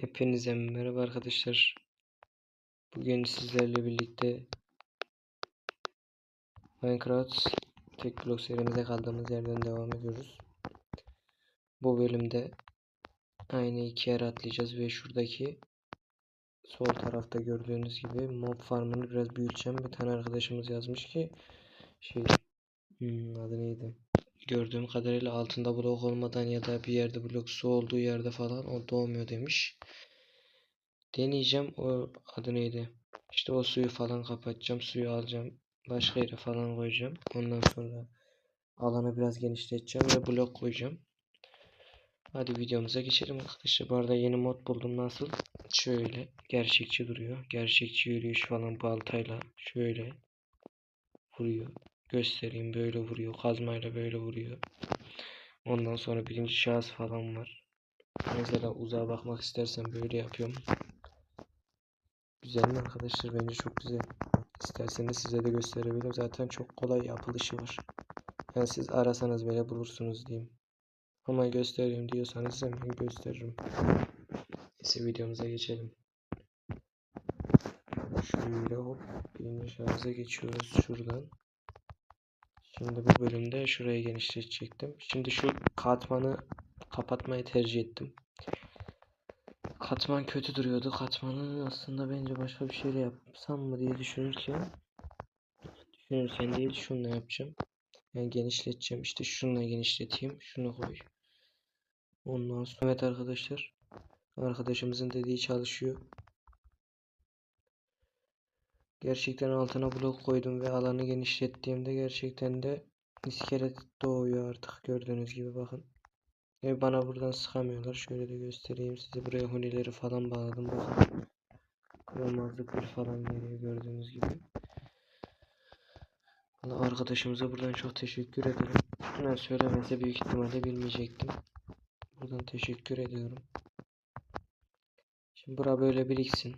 Hepinize merhaba arkadaşlar. Bugün sizlerle birlikte Minecraft tek blok serimize kaldığımız yerden devam ediyoruz. Bu bölümde aynı iki yer atlayacağız ve şuradaki sol tarafta gördüğünüz gibi mob farmını biraz büyüteceğim. Bir tane arkadaşımız yazmış ki şey hmm, adı neydi? Gördüğüm kadarıyla altında blok olmadan ya da bir yerde blok su olduğu yerde falan o doğmuyor demiş. Deneyeceğim o adı neydi? İşte o suyu falan kapatacağım. Suyu alacağım. Başka yere falan koyacağım. Ondan sonra alanı biraz genişleteceğim ve blok koyacağım. Hadi videomuza geçelim arkadaşlar. Bu arada yeni mod buldum nasıl? Şöyle gerçekçi duruyor. Gerçekçi yürüyüş falan baltayla şöyle vuruyor. Göstereyim böyle vuruyor. Kazmayla böyle vuruyor. Ondan sonra birinci şahıs falan var. Mesela uzağa bakmak istersen böyle yapıyorum. Güzel mi arkadaşlar? Bence çok güzel. İsterseniz size de gösterebilirim. Zaten çok kolay yapılışı var. Yani siz arasanız bile bulursunuz diyeyim. Ama göstereyim diyorsanız hemen gösteririm. Neyse videomuza geçelim. Şöyle hop birinci şarja geçiyoruz şuradan. Şimdi bu bölümde şurayı genişletecektim. Şimdi şu katmanı kapatmayı tercih ettim. Katman kötü duruyordu. Katmanı aslında bence başka bir şeyle yapsam mı diye düşünürken düşünürken değil şununla yapacağım. Yani genişleteceğim. İşte şununla genişleteyim. Şunu koy. Ondan sonra evet arkadaşlar. Arkadaşımızın dediği çalışıyor. Gerçekten altına blok koydum ve alanı genişlettiğimde gerçekten de iskelet doğuyor artık gördüğünüz gibi bakın. Ve bana buradan sıkamıyorlar. Şöyle de göstereyim size. Buraya hunileri falan bağladım. Bakın. Kırılmazlıkları falan geliyor gördüğünüz gibi. Valla arkadaşımıza buradan çok teşekkür ederim. Ben söylemese büyük ihtimalle bilmeyecektim. Buradan teşekkür ediyorum. Şimdi bura böyle biriksin.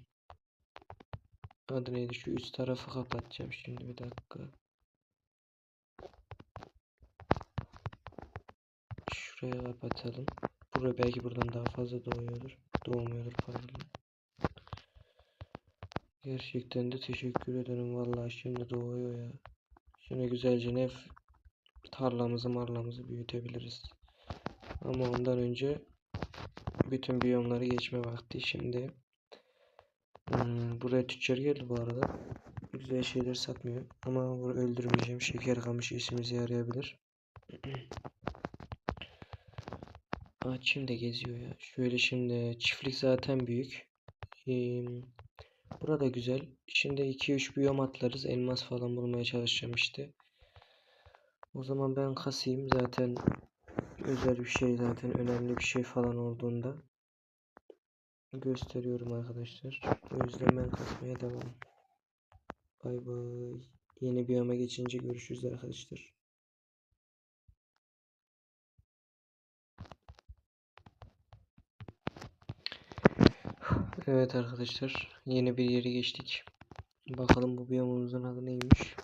Adı neydi? Şu üst tarafı kapatacağım şimdi bir dakika. Şuraya kapatalım. Buraya belki buradan daha fazla doğuyordur. Doğmuyordur pardon. Gerçekten de teşekkür ederim. Vallahi şimdi doğuyor ya. Şimdi güzelce ne tarlamızı marlamızı büyütebiliriz. Ama ondan önce bütün biyomları geçme vakti. Şimdi hmm, buraya tüccar geldi bu arada. Güzel şeyler satmıyor. Ama bunu öldürmeyeceğim. Şeker kamışı işimize yarayabilir. Ağaçım da geziyor ya. Şöyle şimdi çiftlik zaten büyük. Ee, burada güzel. Şimdi 2-3 biyom atlarız. Elmas falan bulmaya çalışacağım işte. O zaman ben kasayım. Zaten özel bir şey zaten önemli bir şey falan olduğunda gösteriyorum arkadaşlar. O yüzden ben kasmaya devam. Bay bay. Yeni biyoma geçince görüşürüz arkadaşlar. Evet arkadaşlar yeni bir yere geçtik. Bakalım bu biyomumuzun adı neymiş.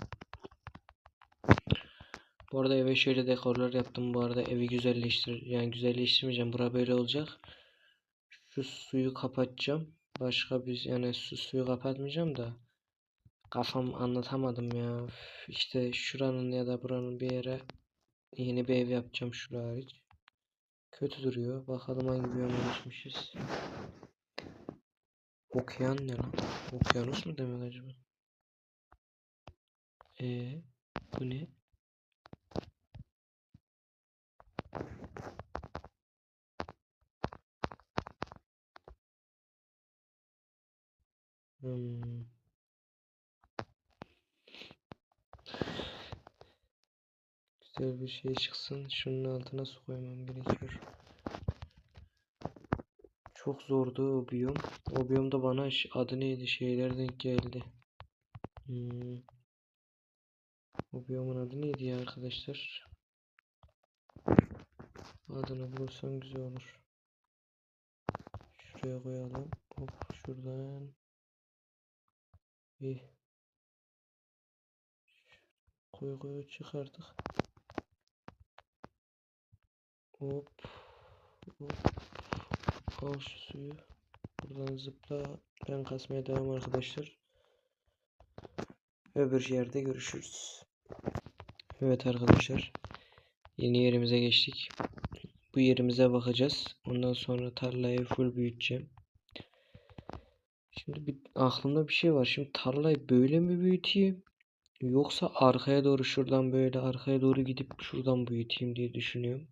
Bu arada eve şöyle dekorlar yaptım. Bu arada evi güzelleştir yani güzelleştirmeyeceğim. Bura böyle olacak. Şu suyu kapatacağım. Başka bir yani su, suyu kapatmayacağım da kafam anlatamadım ya. İşte şuranın ya da buranın bir yere yeni bir ev yapacağım şura hariç. Kötü duruyor. Bakalım hangi biyoma geçmişiz. Okyan ne lan? Okyanus mu demek acaba? Ee, bu ne? Hmm. Güzel bir şey çıksın. Şunun altına su koymam gerekiyor. Çok zordu o biyom. O biyomda bana adı neydi şeyler denk geldi. Hmm. O biyomun adı neydi ya arkadaşlar? Adını bulursam güzel olur. Şuraya koyalım. Hop şuradan. Bir. Koy çıkardık. Hop. Hop. Al şu suyu. Buradan zıpla. Ben kasmaya devam arkadaşlar. Öbür yerde görüşürüz. Evet arkadaşlar. Yeni yerimize geçtik. Bu yerimize bakacağız. Ondan sonra tarlayı full büyüteceğim. Şimdi bir, aklımda bir şey var. Şimdi tarlayı böyle mi büyüteyim? Yoksa arkaya doğru şuradan böyle arkaya doğru gidip şuradan büyüteyim diye düşünüyorum.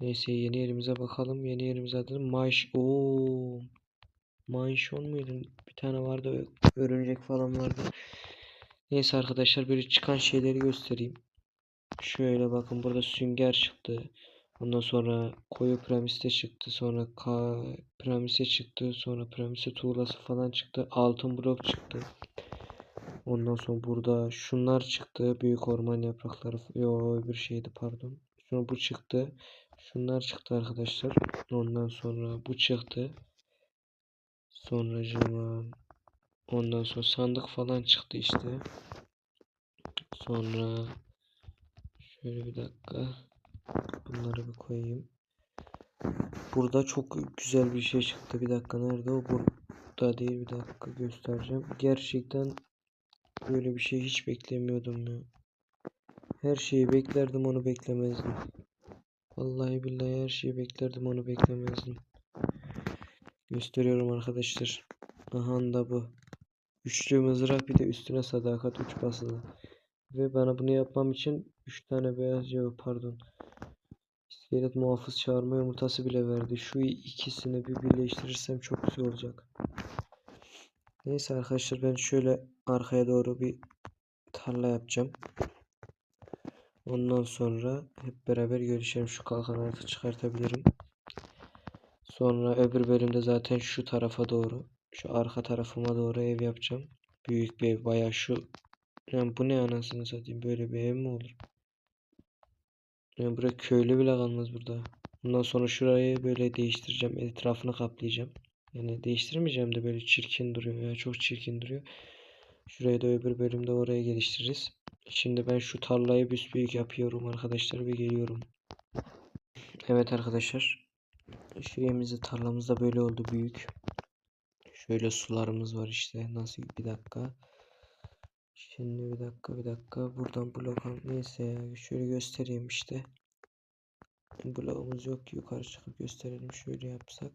Neyse yeni yerimize bakalım. Yeni yerimize adı Maaş. Oo. Manşon muydu? Bir tane vardı. Örümcek falan vardı. Neyse arkadaşlar böyle çıkan şeyleri göstereyim. Şöyle bakın burada sünger çıktı. Ondan sonra koyu piramiste çıktı. Sonra ka piramiste çıktı. Sonra piramiste tuğlası falan çıktı. Altın blok çıktı. Ondan sonra burada şunlar çıktı. Büyük orman yaprakları. Yo öbür şeydi pardon. Sonra bu çıktı. Şunlar çıktı arkadaşlar. Ondan sonra bu çıktı. Sonra ondan sonra sandık falan çıktı işte. Sonra şöyle bir dakika. Bunları bir koyayım. Burada çok güzel bir şey çıktı. Bir dakika nerede o? Burada değil bir dakika göstereceğim. Gerçekten böyle bir şey hiç beklemiyordum ya. Her şeyi beklerdim onu beklemezdim. Vallahi billahi her şeyi beklerdim onu beklemezdim. Gösteriyorum arkadaşlar. Aha da bu. Üçlü mızrak bir de üstüne sadakat uç basılı. Ve bana bunu yapmam için 3 tane beyaz yok pardon. İskelet muhafız çağırma yumurtası bile verdi. Şu ikisini bir birleştirirsem çok güzel olacak. Neyse arkadaşlar ben şöyle arkaya doğru bir tarla yapacağım. Ondan sonra hep beraber görüşelim. Şu kalkan artık çıkartabilirim. Sonra öbür bölümde zaten şu tarafa doğru, şu arka tarafıma doğru ev yapacağım. Büyük bir ev. Baya şu yani bu ne anasını satayım böyle bir ev mi olur? Yani buraya köylü bile kalmaz burada. Bundan sonra şurayı böyle değiştireceğim. Etrafını kaplayacağım. Yani değiştirmeyeceğim de böyle çirkin duruyor ya. Çok çirkin duruyor. Şurayı da öbür bölümde oraya geliştiririz. Şimdi ben şu tarlayı büyük yapıyorum arkadaşlar ve geliyorum. Evet arkadaşlar. Şeyimizi tarlamızda böyle oldu büyük. Şöyle sularımız var işte. Nasıl bir dakika. Şimdi bir dakika bir dakika. Buradan blok al. Neyse ya. Şöyle göstereyim işte. Bloğumuz yok ki yukarı çıkıp gösterelim. Şöyle yapsak.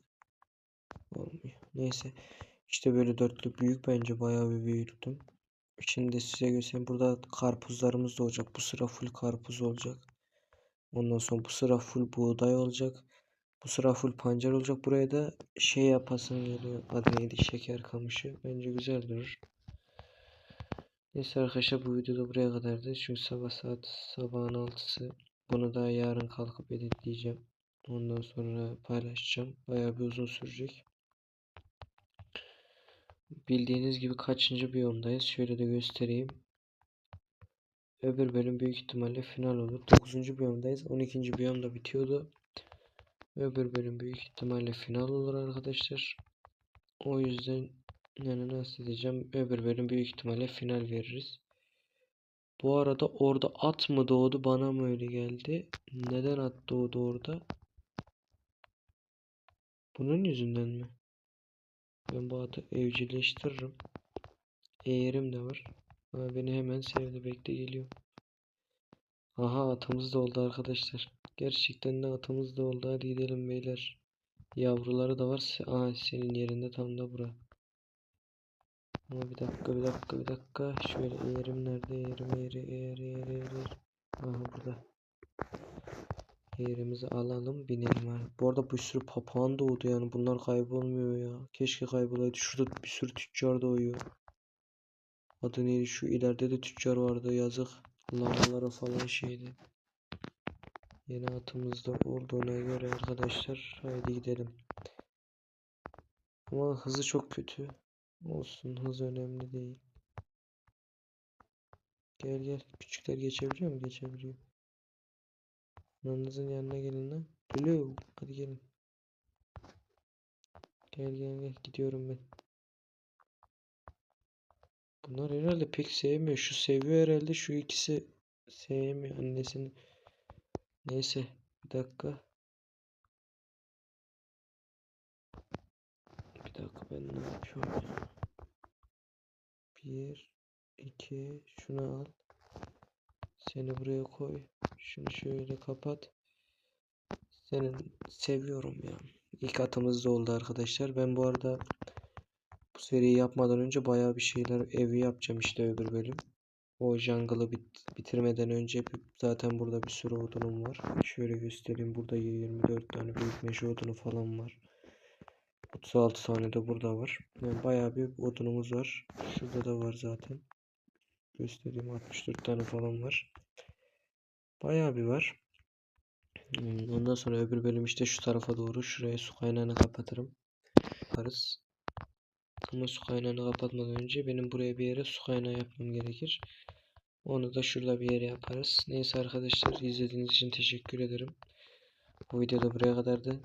Olmuyor. Neyse. İşte böyle dörtlü büyük bence bayağı bir büyüttüm. Şimdi size göstereyim. Burada karpuzlarımız da olacak. Bu sıra full karpuz olacak. Ondan sonra bu sıra full buğday olacak. Bu sıra full pancar olacak. Buraya da şey yapasın geliyor. Adı neydi? Şeker kamışı. Bence güzel durur. Neyse arkadaşlar bu videoda buraya kadardı. Çünkü sabah saat sabahın altısı. Bunu da yarın kalkıp editleyeceğim. Ondan sonra paylaşacağım. Bayağı bir uzun sürecek. Bildiğiniz gibi kaçıncı biyomdayız? Şöyle de göstereyim. Öbür bölüm büyük ihtimalle final olur. 9. biyomdayız. 12. biyom da bitiyordu. Öbür bölüm büyük ihtimalle final olur arkadaşlar. O yüzden yani nasıl diyeceğim öbür bölüm büyük ihtimalle final veririz. Bu arada orada at mı doğdu bana mı öyle geldi? Neden at doğdu orada? Bunun yüzünden mi? Ben bu atı evcilleştiririm. Eğerim de var. Ama beni hemen sevdi. Bekle geliyor. Aha atımız da oldu arkadaşlar. Gerçekten de atımız da oldu. Hadi gidelim beyler. Yavruları da var. Aha senin yerinde tam da bura. Ama bir dakika bir dakika bir dakika. Şöyle eğerim nerede? Eğerim eğri eğri eğri eğri. Aha burada. Yerimizi alalım binelim abi. Bu arada bir sürü papağan doğdu yani bunlar kaybolmuyor ya. Keşke kaybolaydı. Şurada bir sürü tüccar doğuyor. Adı neydi şu ileride de tüccar vardı yazık. Lavalara falan şeydi. Yeni atımızda olduğuna göre arkadaşlar haydi gidelim. Ama hızı çok kötü. Olsun hız önemli değil. Gel gel küçükler geçebiliyor mu? Geçebiliyor. Nanızın yanına gelin lan. Hello. Hadi gelin. Gel gel gel. Gidiyorum ben. Bunlar herhalde pek sevmiyor. Şu seviyor herhalde. Şu ikisi sevmiyor annesini. Neyse. Bir dakika. Ben ne yapıyorum? Bir, iki, şunu al. Seni buraya koy. Şunu şöyle kapat. Senin seviyorum ya. İlk atımız da oldu arkadaşlar. Ben bu arada bu seriyi yapmadan önce bayağı bir şeyler evi yapacağım işte öbür bölüm. O jungle'ı bit- bitirmeden önce zaten burada bir sürü odunum var. Şöyle göstereyim. Burada 24 tane büyük meşe odunu falan var. 36 tane de burada var. Yani bayağı bir odunumuz var. Şurada da var zaten. Göstereyim 64 tane falan var. Bayağı bir var. Hmm, Ondan sonra öbür bölüm işte şu tarafa doğru şuraya su kaynağını kapatırım. Yaparız. Ama su kaynağını kapatmadan önce benim buraya bir yere su kaynağı yapmam gerekir. Onu da şurada bir yere yaparız. Neyse arkadaşlar izlediğiniz için teşekkür ederim. Bu videoda buraya kadardı.